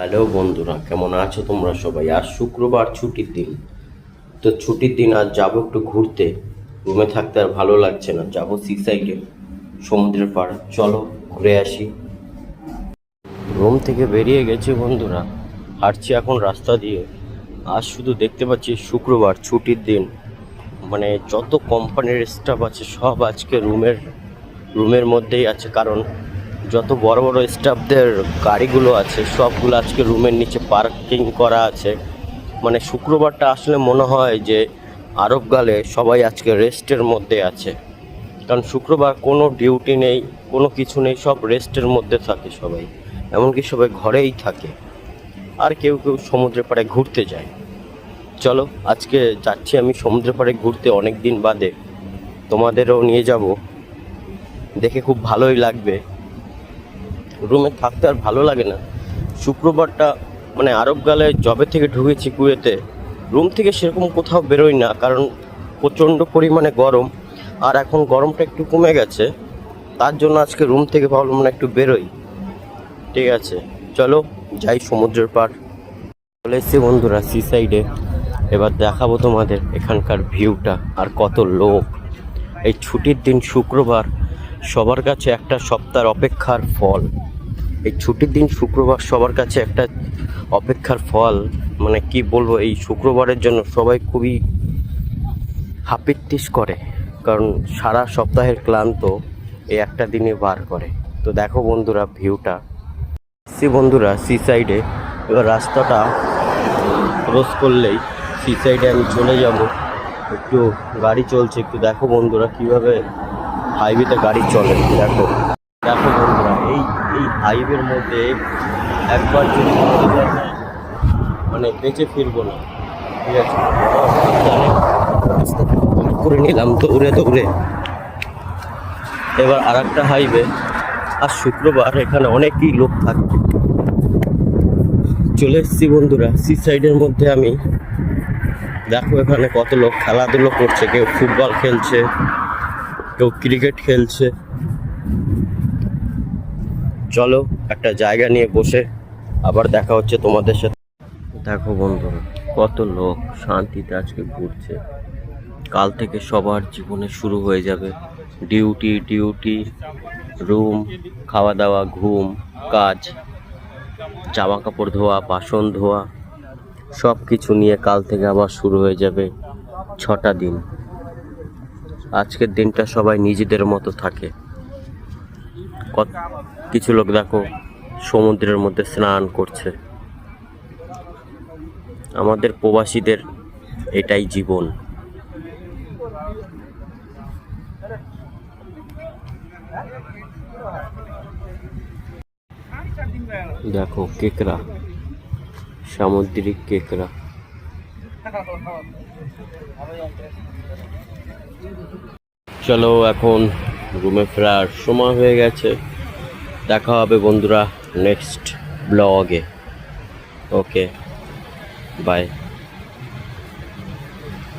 Hello বন্ধুরা, কেমন আছো তোমরা সবাই? আজ শুক্রবার ছুটির দিন। তো ছুটির দিন আজ যাব একটু ঘুরতে। রুমে থাকতে আর ভালো লাগছে না। যাব সি সাইডে সমুদ্রের পাড়। চলো, ঘুরে আসি। রুম থেকে বেরিয়ে গেছি বন্ধুরা। হাঁটছি এখন রাস্তা দিয়ে। আজ শুধু দেখতে পাচ্ছি শুক্রবার ছুটির দিন। মানে যত কোম্পানির স্টাফ আছে, সব আজকে রুমের রুমের মধ্যেই আছে। কারণ যত বড় বড় স্টাফদের গাড়িগুলো আছে, সবগুলো আজকে রুমের নিচে পার্কিং করা আছে। মানে শুক্রবারটা আসলে মনে হয় যে আরব গালে সবাই আজকে রেস্টের মধ্যে আছে। কারণ শুক্রবার কোনো ডিউটি নেই, কোনো কিছু নেই, সব রেস্টের মধ্যে থাকে সবাই। এমনকি সবাই ঘরেই থাকে। আর কেউ কেউ সমুদ্রের পাড়ে ঘুরতে যায়। চলো, আজকে যাচ্ছি আমি সমুদ্রের পাড়ে ঘুরতে অনেক দিন বাদে। তোমাদেরও নিয়ে যাব। দেখে খুব ভালোই লাগবে। রুমে থাকতে আর ভালো লাগে না। শুক্রবারটা মানে আরব গালে জবে থেকে ঢুকেছি কুয়েতে, রুম থেকে সেরকম কোথাও বেরোই না, কারণ প্রচণ্ড পরিমাণে গরম আর এখন গরমটা একটু কমে গেছে। তার জন্য আজকে রুম থেকে ভাবলাম না একটু বেরোই। ঠিক আছে, চলো যাই সমুদ্রের পাড়। চলে এসছি বন্ধুরা সি সাইডে এবার দেখাবো তোমাদের এখানকার ভিউটা আর কত লোক। এই ছুটির দিন শুক্রবার, সবার কাছে একটা সপ্তাহের অপেক্ষার ফল। এই ছুটির দিন শুক্রবার সবার কাছে একটা অপেক্ষার ফল। মানে কি বলব, এই শুক্রবারের জন্য সবাই খুবই হাপিত্তিস করে। কারণ সারা সপ্তাহের ক্লান্ত এই একটা দিনে বার করে। তো দেখো বন্ধুরা ভিউটা। সি বন্ধুরা, সি সাইডে এবার রাস্তাটা ক্রস করলেই সি সাইডে আমি চলে যাব। একটু গাড়ি চলছে, একটু দেখো বন্ধুরা কীভাবে হাইওয়েতে গাড়ি চলে। দেখো। দেখো বন্ধুরা, এই এই হাইওয়ের মধ্যে একবার যদি মানে বেঁচে ফিরবো না, ঠিক আছে? করে নিলাম দৌড়ে দৌড়ে। এবার আর একটা হাইওয়ে আর শুক্রবার এখানে অনেকই লোক থাকে। চলে এসেছি বন্ধুরা সি সাইডের মধ্যে আমি। দেখো এখানে কত লোক খেলাধুলো করছে, কেউ ফুটবল খেলছে, কেউ ক্রিকেট খেলছে। চলো, একটা জায়গা নিয়ে বসে আবার দেখা হচ্ছে তোমাদের সাথে। দেখো বন্ধুরা, কত লোক শান্তিতে আজকে ঘুরছে। কাল থেকে সবার জীবনে শুরু হয়ে যাবে। ডিউটি ডিউটি, রুম খাওয়া দাওয়া ঘুম, কাজ জামা কাপড় ধোয়া, বাসন ধোয়া সব কিছু নিয়ে কাল থেকে আবার শুরু হয়ে যাবে ছটা দিন। আজকের দিনটা সবাই নিজেদের মতো থাকে। কিছু লোক দেখো, সমুদ্রের মধ্যে স্নান করছে। আমাদের প্রবাসীদের এটাই জীবন। দেখো, কেকড়া। সামুদ্রিক কেকড়া। চলো এখন রুমে ফেরার সময় হয়ে গেছে। দেখা হবে বন্ধুরা নেক্সট ব্লগে। Okay bye.